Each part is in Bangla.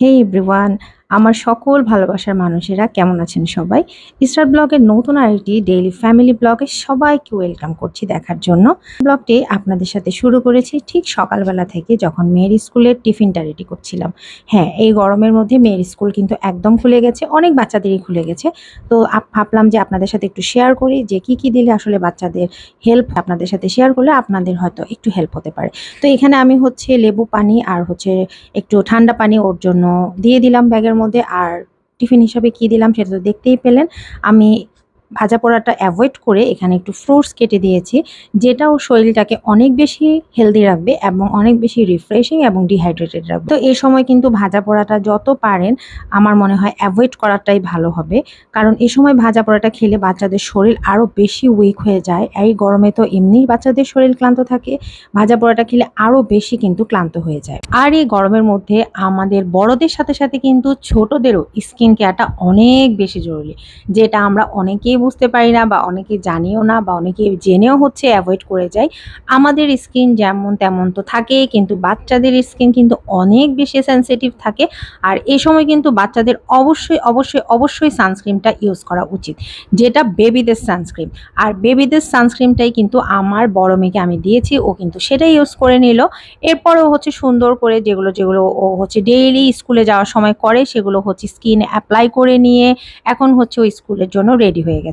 hey everyone আমার সকল ভালোবাসার মানুষেরা কেমন আছেন সবাই? ইস্টার ব্লগের নতুন আরেকটি ডেইলি ফ্যামিলি ব্লগে সবাইকে ওয়েলকাম করছি দেখার জন্য। ব্লগটি আপনাদের সাথে শুরু করেছি ঠিক সকালবেলা থেকে যখন মেয়ের স্কুলের টিফিনটা রেডি করছিলাম। হ্যাঁ এই গরমের মধ্যে মেয়ের স্কুল কিন্তু একদম খুলে গেছে, অনেক বাচ্চাদেরই খুলে গেছে। তো ভাবলাম যে আপনাদের সাথে একটু শেয়ার করি যে কি কি দিলে আসলে বাচ্চাদের হেল্প আপনাদের সাথে শেয়ার করলে আপনাদের হয়তো একটু হেল্প হতে পারে। তো এখানে আমি হচ্ছে লেবু পানি আর হচ্ছে একটু ঠান্ডা পানি ওর জন্য দিয়ে দিলাম ব্যাগের মধ্যে আর টিফিন হিসাবে কি দিলাম সেটা তো দেখতেই পেলেন। আমি ভাজা পোড়াটা অ্যাভয়েড করে এখানে একটু ফ্রুটস কেটে দিয়েছি যেটা ওর শরীরটাকে অনেক বেশি হেলদি রাখবে এবং অনেক বেশি রিফ্রেশিং এবং ডিহাইড্রেটেড রাখবে। তো এই সময় কিন্তু ভাজা পোড়াটা যত পারেন, আমার মনে হয় অ্যাভয়েড করাটাই ভালো হবে। কারণ এই সময় ভাজা পোড়াটা খেলে বাচ্চাদের শরীর আরও বেশি উইক হয়ে যায়। এই গরমে তো এমনিই বাচ্চাদের শরীর ক্লান্ত থাকে, ভাজা পোড়াটা খেলে আরও বেশি কিন্তু ক্লান্ত হয়ে যায়। আর এই গরমের মধ্যে আমাদের বড়দের সাথে সাথে কিন্তু ছোটদেরও স্কিন কেয়ারটা অনেক বেশি জরুরি, যেটা আমরা অনেকেই বুঝতে পারি না বা অনেকে জানিও না বা অনেকে জেনেও হচ্ছে অ্যাভয়েড করে যায়। আমাদের স্কিন যেমন তেমন তো থাকেই, কিন্তু বাচ্চাদের স্কিন কিন্তু অনেক বেশি সেনসিটিভ থাকে। আর এই সময় কিন্তু বাচ্চাদের অবশ্যই অবশ্যই অবশ্যই সানস্ক্রিনটা ইউজ করা উচিত, যেটা বেবিদের সানস্ক্রিন আর বেবিদের সানস্ক্রিনটাই কিন্তু আমার বড় মেয়েকে আমি দিয়েছি, ও কিন্তু সেটাই ইউজ করে নিল। এরপরও হচ্ছে সুন্দর করে যেগুলো যেগুলো ও হচ্ছে ডেইলি স্কুলে যাওয়ার সময় করে, সেগুলো হচ্ছে স্কিন অ্যাপ্লাই করে নিয়ে এখন হচ্ছে ও স্কুলের জন্য রেডি হয়ে গেছে।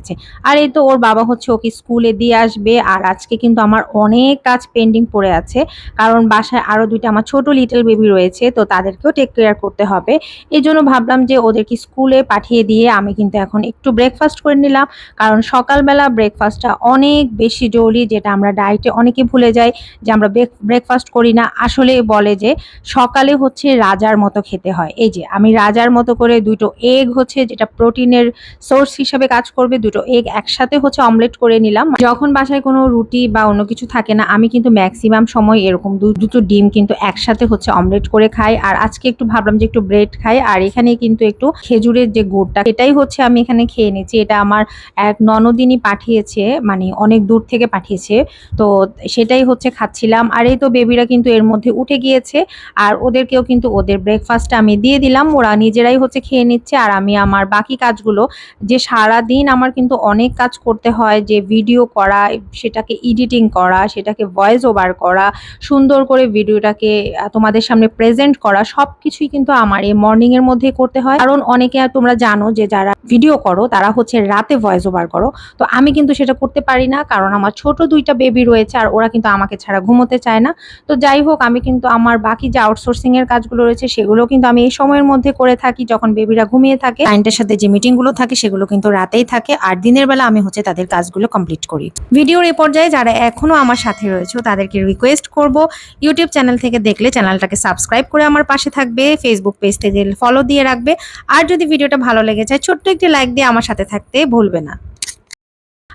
আর এই তো ওর বাবা হচ্ছে ওকে স্কুলে দিয়ে আসবে। আর আজকে কিন্তু আমার অনেক কাজ পেন্ডিং পড়ে আছে। কারণ বাসায় আরও দুইটা আমার ছোট লিটল বেবি রয়েছে, তো তাদেরকেও টেক কেয়ার করতে হবে। এই জন্য ভাবলাম যে ওদেরকে স্কুলে পাঠিয়ে দিয়ে আমি কিন্তু এখন একটু ব্রেকফাস্ট করে নিলাম। কারণ সকালবেলা ব্রেকফাস্টটা অনেক বেশি জরুরি, যেটা আমরা ডায়েটে অনেকে ভুলে যাই যে আমরা ব্রেকফাস্ট করি না। আসলে বলে যে সকালে হচ্ছে রাজার মতো খেতে হয়। এই যে আমি রাজার মতো করে দুটো এগ হচ্ছে, যেটা প্রোটিনের সোর্স হিসাবে কাজ করবে দুটো এগ একসাথে হচ্ছে অমলেট করে নিলাম। যখন বাসায় কোনো রুটি বা অন্য কিছু থাকে না, আমি কিন্তু ম্যাক্সিমাম সময় এরকম দুটো ডিম কিন্তু একসাথে হচ্ছে অমলেট করে খাই। আর আজকে একটু ভাবলাম যে একটু ব্রেড খাই, আর এখানে কিন্তু একটু খেজুরের যে গুড়টা এটাই হচ্ছে আমি এখানে খেয়ে নিচ্ছি। এটা আমার এক ননদিনই পাঠিয়েছে মানে অনেক দূর থেকে পাঠিয়েছে। তো সেটাই হচ্ছে খাচ্ছিলাম। আর এই তো বেবিরা কিন্তু এর মধ্যে উঠে গিয়েছে, আর ওদেরকেও কিন্তু ওদের ব্রেকফাস্টটা আমি দিয়ে দিলাম। ওরা নিজেরাই হচ্ছে খেয়ে নিচ্ছে, আর আমি আমার বাকি কাজগুলো, যে সারা দিন আমার কিন্তু অনেক কাজ করতে হয় যে ভিডিও করা, সেটাকে এডিটিং করা, সেটাকে ভয়েস ওভার করা, সুন্দর করে ভিডিওটাকে তোমাদের সামনে প্রেজেন্ট করা সব কিছুই কিন্তু আমার এই মর্নিং এর মধ্যে করতে হয়। কারণ অনেকে তোমরা জানো যে যারা ভিডিও করো, তারা হচ্ছে রাতে ভয়েস ওভার করো। তো আমি কিন্তু সেটা করতে পারি না, কারণ আমার ছোট দুইটা বেবি রয়েছে আর ওরা কিন্তু আমাকে ছাড়া ঘুমোতে চায় না। তো যাই হোক, আমি কিন্তু আমার বাকি যে আউটসোর্সিং এর কাজগুলো রয়েছে, সেগুলো কিন্তু আমি এই সময়ের মধ্যে করে থাকি। যখন বেবিরা ঘুমিয়ে থাকে ক্লায়েন্টের সাথে যে মিটিংগুলো থাকে, সেগুলো কিন্তু রাতেই থাকে। আর দিনের বেলা আমি হচ্ছে তাদের কাজগুলো কমপ্লিট করি। ভিডিওর এ পর্যায়ে যারা এখনও আমার সাথে রয়েছে, তাদেরকে রিকোয়েস্ট করব। ইউটিউব চ্যানেল থেকে দেখলে চ্যানেলটাকে সাবস্ক্রাইব করে আমার পাশে থাকবে ফেসবুক পেজ থেকে ফলো দিয়ে রাখবে। আর যদি ভিডিওটা ভালো লেগে যায়, ছোট্ট একটি লাইক দিয়ে আমার সাথে থাকতে ভুলবে না।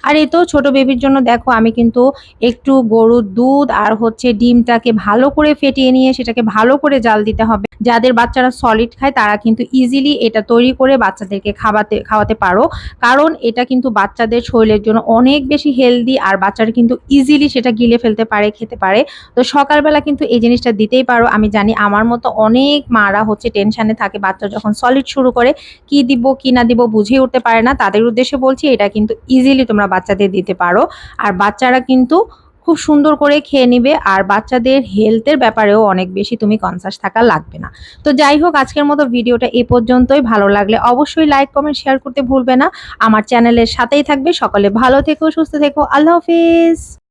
আর এই তো ছোট বেবির জন্য দেখো, আমি কিন্তু একটু গরুর দুধ আর হচ্ছে ডিমটাকে ভালো করে ফেটিয়ে নিয়ে সেটাকে ভালো করে জাল দিতে হবে। যাদের বাচ্চারা সলিড খায়, তারা কিন্তু ইজিলি এটা তৈরি করে বাচ্চাদেরকে খাওয়াতে খাওয়াতে পারো। কারণ এটা কিন্তু বাচ্চাদের শরীরের জন্য অনেক বেশি হেলদি আর বাচ্চারা কিন্তু ইজিলি সেটা গিলে ফেলতে পারে, খেতে পারে। তো সকালবেলা কিন্তু এই জিনিসটা দিতেই পারো। আমি জানি আমার মতো অনেক মারা হচ্ছে টেনশানে থাকে, বাচ্চা যখন সলিড শুরু করে, কি দিব, কি না দিব বুঝেই উঠতে পারে না। তাদের উদ্দেশ্যে বলছি, এটা কিন্তু ইজিলি তোমরা বাচ্চাদের দিতে পারো। আর বাচ্চারা কিন্তু খুব সুন্দর করে খেয়ে নিবে। আর বাচ্চাদের হেলথের ব্যাপারেও অনেক বেশি তুমি কনসাস থাকা লাগবে না। তো যাই হোক, আজকের মতো ভিডিওটা এ পর্যন্তই। ভালো লাগলে অবশ্যই লাইক কমেন্ট শেয়ার করতে ভুলবে না। আমার চ্যানেলের সাথেই থাকবে। সকলে ভালো থেকো, সুস্থ থেকো। আল্লাহ হাফিজ।